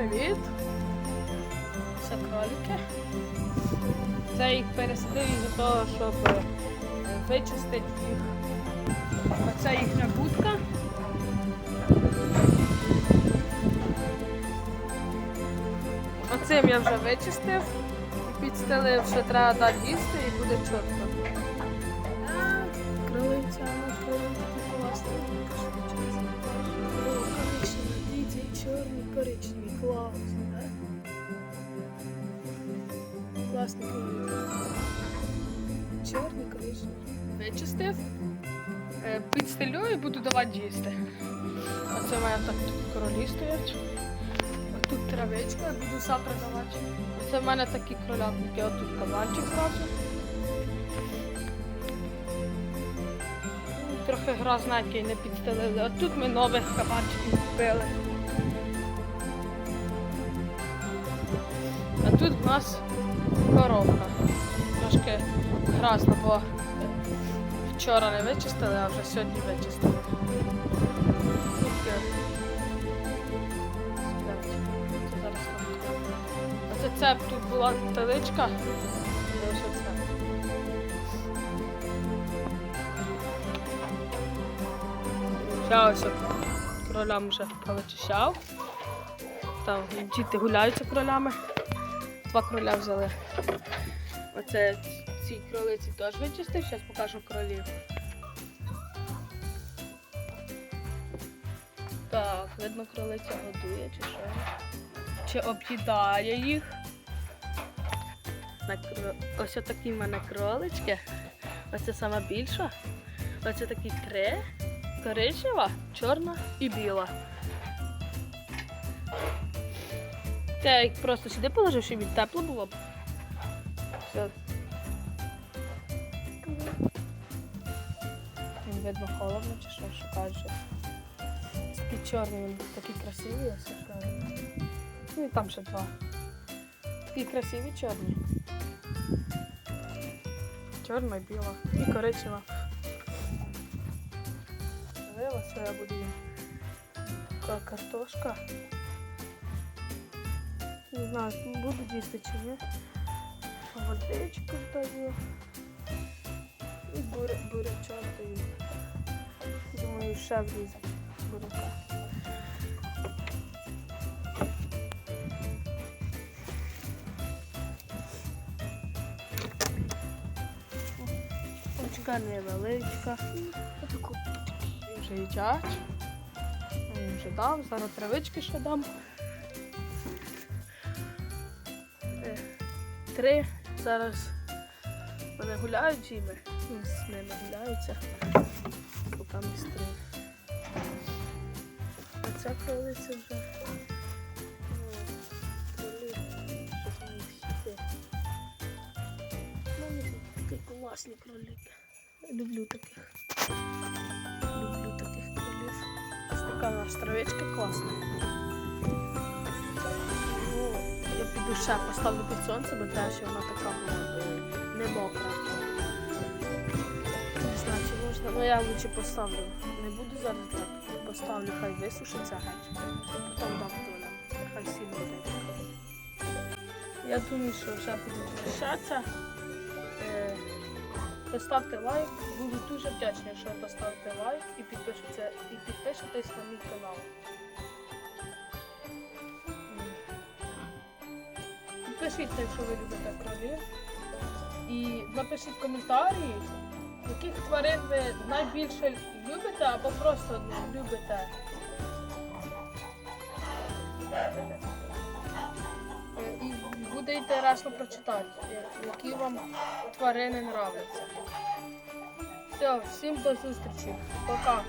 привіт! Це кролики. Це їх пересадив із того, щоб е, вичистити їх. Оце їхня будка. Оцим я вже вичистив підстелив, що треба дати їсти і буде чітко. Класний кролик. Чорний, коричневий. Вичистив, е, підстелю і буду давати їсти. Оце мене так тут кролі стоять. А тут травичка, я буду завтра давати. Оце в мене такі кролятники, а тут кабанчик зразу. Ну, Трохи грозненький не підстелили. А тут ми нових кабанчиків купили. А тут в нас коробка. Трошки грязно, бо вчора не вичистили, а вже сьогодні вичистили. Оце це тут була теличка. Я ось кролям вже повичищав. Там діти гуляються кролями. Два кроля взяли. Оце ці кролиці теж вичистив, зараз покажу кролів. Так, видно, кролиця годує чи що. Чи об'їдає їх. Ось такі в мене кролички. Оце сама більша. Оце такі три. Коричнева, чорна і біла. Це просто сюди положив, щоб їм тепло було. Все. Він видно холодно чи що, шукаю щось. Такі чорні, він такі красиві, ось шукаю. Ну і там ще два. Такі красиві чорні. Чорна і біла. І коричнева. Вила, я буду. Така картошка. Не знаю, буду їсти чи ні. Водичку даю. І бур, бурячок даю. Думаю, ще влізе буряка. Очка невеличка. І вже їдять. Я їм вже дам, зараз травички ще дам. Три. Зараз вони гуляють і ми ну, з ними гуляються. Поки ми три. А ця кролиця вже. ну, такі класні кролики. Люблю таких. Люблю таких кролів. Ось така у нас травичка класна. Ще поставлю під сонце, бо теж вона така була не мокра. Не знаю, чи можна. Ну я лучше поставлю. Не буду зараз так. Поставлю, хай висушиться геть. Потім дам долям. Хай сильно йде. Я думаю, що вже буду прощатися. Е, Поставте лайк, буду дуже вдячна, якщо ви поставите лайк і підпишіться і підпишетесь на мій канал. Підпишіться, якщо ви любите кролів. І напишіть коментарі, яких тварин ви найбільше любите або просто не любите. І буде інтересно прочитати, які вам тварини нравляться. Все, всім до зустрічі. Пока.